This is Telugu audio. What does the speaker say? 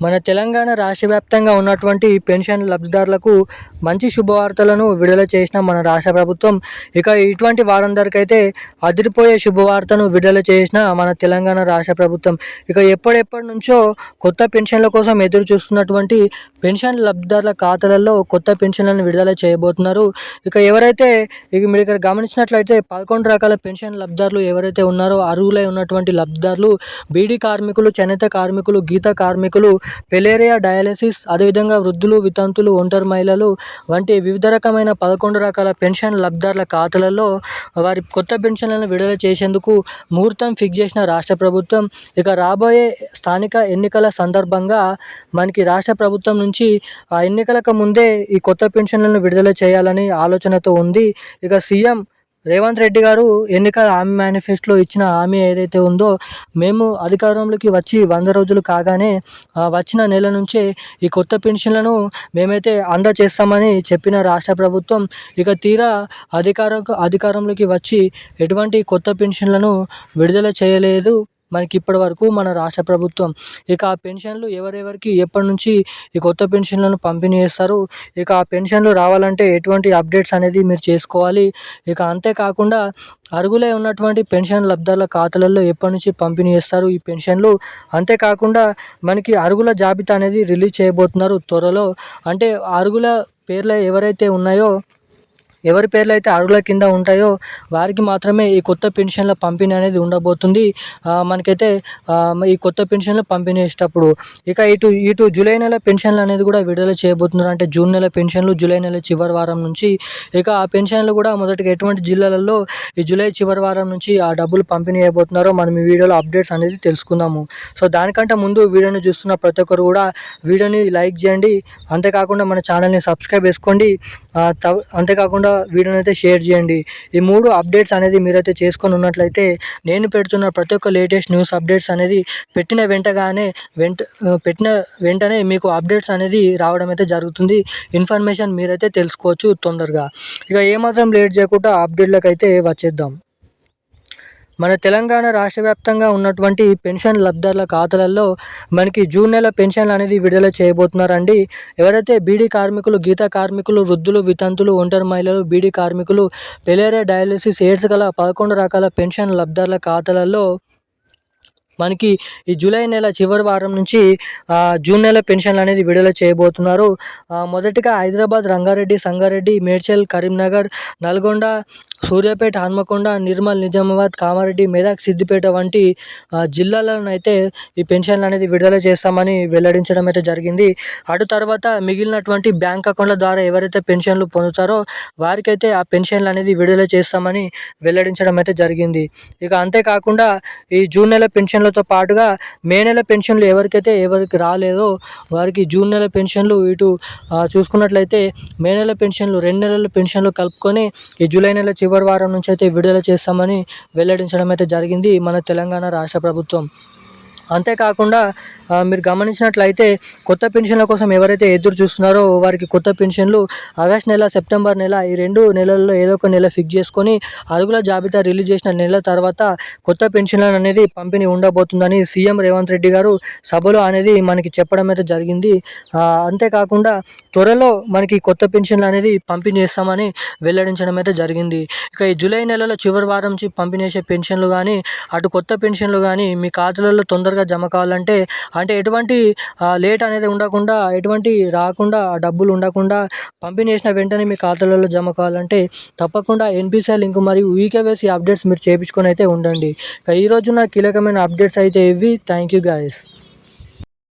మన తెలంగాణ రాష్ట్ర వ్యాప్తంగా ఉన్నటువంటి పెన్షన్ లబ్ధిదారులకు మంచి శుభవార్తలను విడుదల చేసిన మన రాష్ట్ర ప్రభుత్వం ఇక ఇటువంటి వారందరికైతే అదిరిపోయే శుభవార్తను విడుదల చేసిన మన తెలంగాణ రాష్ట్ర ప్రభుత్వం. ఇక ఎప్పటిెప్పటి నుంచో కొత్త పెన్షన్ల కోసం ఎదురు చూస్తున్నటువంటి పెన్షన్ లబ్ధిదారుల ఖాతాలలో కొత్త పెన్షన్లను విడుదల చేయబోతున్నారు. ఇక ఎవరైతే ఇక మీరు ఇక్కడ గమనించినట్లయితే పదకొండు రకాల పెన్షన్ లబ్ధిదారులు ఎవరైతే ఉన్నారో అర్హులై ఉన్నటువంటి లబ్ధిదారులు బీడీ కార్మికులు చేనేత కార్మికులు గీత కార్మికులు పెలేరియా డయాలసిస్ అదేవిధంగా వృద్ధులు వితంతులు ఒంటరి మహిళలు వంటి వివిధ రకమైన పదకొండు రకాల పెన్షన్ లబ్ధారుల ఖాతాలలో వారి కొత్త పెన్షన్లను విడుదల చేసేందుకు ముహూర్తం ఫిక్స్ చేసిన రాష్ట్ర ప్రభుత్వం. ఇక రాబోయే స్థానిక ఎన్నికల సందర్భంగా మనకి రాష్ట్ర ప్రభుత్వం నుంచి ఆ ఎన్నికలకు ముందే ఈ కొత్త పెన్షన్లను విడుదల చేయాలని ఆలోచనతో ఉంది. ఇక సీఎం రేవంత్ రెడ్డి గారు ఎన్నికల హామీ మేనిఫెస్టోలో ఇచ్చిన హామీ ఏదైతే ఉందో మేము అధికారంలోకి వచ్చి వంద రోజులు కాగానే వచ్చిన నెల నుంచే ఈ కొత్త పెన్షన్లను మేమైతే అందజేస్తామని చెప్పిన రాష్ట్ర ప్రభుత్వం ఇక తీరా అధికార అధికారంలోకి వచ్చి ఎటువంటి కొత్త పెన్షన్లను విడుదల చేయలేదు. మనకి ఇప్పటి వరకు మన రాష్ట్ర ప్రభుత్వం. ఇక ఆ పెన్షన్లు ఎవరెవరికి ఎప్పటి నుంచి ఈ కొత్త పెన్షన్లను పంపిణీ చేస్తారు? ఇక ఆ పెన్షన్లు రావాలంటే ఎటువంటి అప్డేట్స్ అనేది మీరు చేసుకోవాలి? ఇక అంతేకాకుండా అరుగులే ఉన్నటువంటి పెన్షన్ లబ్ధాల ఖాతాలలో ఎప్పటి నుంచి పంపిణీ చేస్తారు ఈ పెన్షన్లు? అంతేకాకుండా మనకి అరుగుల జాబితా అనేది రిలీజ్ చేయబోతున్నారు త్వరలో. అంటే అరుగుల పేర్లు ఎవరైతే ఉన్నాయో ఎవరి పేర్లు అయితే అడుగుల కింద ఉంటాయో వారికి మాత్రమే ఈ కొత్త పెన్షన్ల పంపిణీ అనేది ఉండబోతుంది. మనకైతే ఈ కొత్త పెన్షన్లు పంపిణీ చేసేటప్పుడు ఇక ఇటు ఇటు జూలై నెల పెన్షన్లు అనేది కూడా విడుదల చేయబోతున్నారు. అంటే జూన్ నెల పెన్షన్లు జూలై నెల చివరి వారం నుంచి ఇక ఆ పెన్షన్లు కూడా మొదటిగా ఎటువంటి జిల్లాలలో ఈ జూలై చివరి వారం నుంచి ఆ డబ్బులు పంపిణీ చేయబోతున్నారో మనం ఈ వీడియోలో అప్డేట్స్ అనేది తెలుసుకుందాము. సో దానికంటే ముందు వీడియోని చూస్తున్న ప్రతి ఒక్కరు కూడా వీడియోని లైక్ చేయండి. అంతేకాకుండా మన ఛానల్ని సబ్స్క్రైబ్ చేసుకోండి. అంతేకాకుండా వీడియోని అయితే షేర్ చేయండి. ఈ మూడు అప్డేట్స్ అనేది మీరైతే చేసుకొని ఉన్నట్లయితే నేను పెడుతున్న ప్రతి ఒక్క లేటెస్ట్ న్యూస్ అప్డేట్స్ అనేది పెట్టిన వెంటగానే వెంట పెట్టిన వెంటనే మీకు అప్డేట్స్ అనేది రావడం అయితే జరుగుతుంది. ఇన్ఫర్మేషన్ మీరైతే తెలుసుకోవచ్చు తొందరగా. ఇక ఏమాత్రం లేట్ చేయకుండా అప్డేట్లకు అయితే వచ్చేద్దాం. మన తెలంగాణ రాష్ట్ర వ్యాప్తంగా ఉన్నటువంటి పెన్షన్ లబ్ధారుల ఖాతాలలో మనకి జూన్ నెల పెన్షన్లు అనేది విడుదల చేయబోతున్నారండి. ఎవరైతే బీడీ కార్మికులు గీత కార్మికులు వృద్ధులు వితంతులు ఒంటరి మహిళలు బీడీ కార్మికులు పెలేరియా డయాలసిస్ ఎయిడ్స్ గల పదకొండు రకాల పెన్షన్ లబ్ధారుల ఖాతాలలో మనకి ఈ జూలై నెల చివరి వారం నుంచి జూన్ నెల పెన్షన్లు అనేది విడుదల చేయబోతున్నారు. మొదటిగా హైదరాబాద్ రంగారెడ్డి సంగారెడ్డి మేడ్చల్ కరీంనగర్ నల్గొండ సూర్యాపేట హన్మకొండ నిర్మల్ నిజామాబాద్ కామారెడ్డి మెదక్ సిద్దిపేట వంటి జిల్లాలను అయితే ఈ పెన్షన్లు అనేది విడుదల చేస్తామని వెల్లడించడం అయితే జరిగింది. అటు తర్వాత మిగిలినటువంటి బ్యాంక్ అకౌంట్ల ద్వారా ఎవరైతే పెన్షన్లు పొందుతారో వారికైతే ఆ పెన్షన్లు అనేది విడుదల చేస్తామని వెల్లడించడం అయితే జరిగింది. ఇక అంతేకాకుండా ఈ జూన్ నెల పెన్షన్లతో పాటుగా మే నెల పెన్షన్లు ఎవరికైతే ఎవరికి రాలేదో వారికి జూన్ నెల పెన్షన్లు ఇటు చూసుకున్నట్లయితే మే నెల పెన్షన్లు రెండు నెలల పెన్షన్లు కలుపుకొని ఈ జూలై నెల చివరి వారం నుంచి అయితే విడుదల చేస్తామని వెల్లడించడం అయితే జరిగింది మన తెలంగాణ రాష్ట్ర ప్రభుత్వం. అంతేకాకుండా మీరు గమనించినట్లయితే కొత్త పెన్షన్ల కోసం ఎవరైతే ఎదురు చూస్తున్నారో వారికి కొత్త పెన్షన్లు ఆగస్ట్ నెల సెప్టెంబర్ నెల ఈ రెండు నెలల్లో ఏదో ఒక నెల ఫిక్స్ చేసుకొని అరుగుల జాబితా రిలీజ్ చేసిన నెల తర్వాత కొత్త పెన్షన్లను అనేది పంపిణీ ఉండబోతుందని సీఎం రేవంత్ రెడ్డి గారు సభలో అనేది మనకి చెప్పడం అయితే జరిగింది. అంతేకాకుండా త్వరలో మనకి కొత్త పెన్షన్లు అనేది పంపిణీ చేస్తామని వెల్లడించడం అయితే జరిగింది. ఇక ఈ జూలై నెలలో చివరి వారం నుంచి పంపిణీ చేసే పెన్షన్లు కానీ అటు కొత్త పెన్షన్లు కానీ మీ ఖాతాలలో తొందరగా జమ కావాలంటే అంటే ఎటువంటి లేట్ అనేది ఉండకుండా ఎటువంటి రాకుండా డబ్బులు ఉండకుండా పంపిణీ చేసిన వెంటనే మీ ఖాతాలలో జమ కావాలంటే తప్పకుండా ఎన్పిసిఐ లింక్ మరియు ఈకేవైసీ అప్డేట్స్ మీరు చేయించుకొని అయితే ఉండండి. ఈరోజు నా కీలకమైన అప్డేట్స్ అయితే ఇవి. Thank you guys.